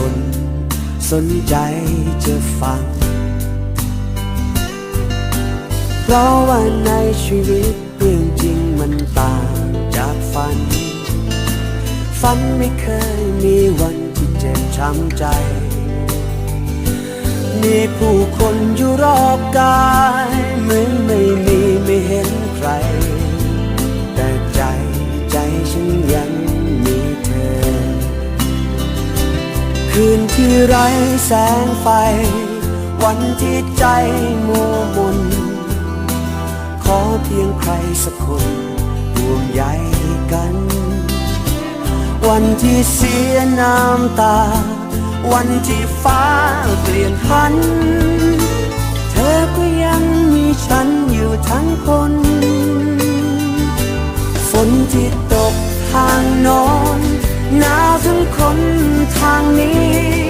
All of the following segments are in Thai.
คนสนใจจะฟัง เพราะว่าในชีวิตเรื่องจริงมันต่างจากฝัน ฝันไม่เคยมีวันที่เจ็บช้ำใจ มีผู้คน ไร้แสงไฟ วันที่ใจมัวมนขอเพียงใครสักคนห่วงใยกัน วันที่เสียน้ำตา วันที่ฟ้าเปลี่ยนพัน เธอก็ยังมีฉันอยู่ทั้งคน ฝนที่ตกทางนอนหนาวถึงคนทางนี้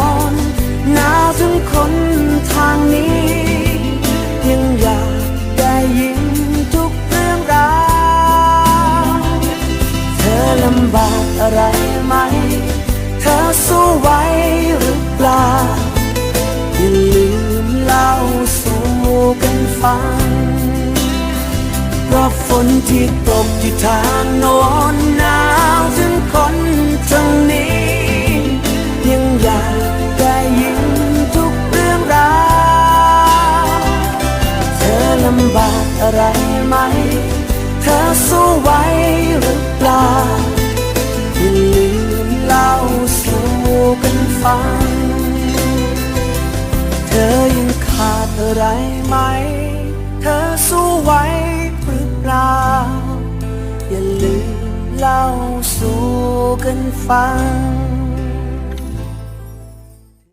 น ฟังเพราะฝนที่ตกที่ทางโน้นหนาวถึงคนทางนี้ ยังอยากได้ยินทุกเรื่องราวเธอลำบากอะไรไหม เธอสู้ไหวหรือเปล่าอย่าลืมเล่าสู่กันฟัง เธอยัง ขาดอะไรไหม เธอสู้ไหวหรือเปล่า อย่าลืมเล่าสู่กันฟัง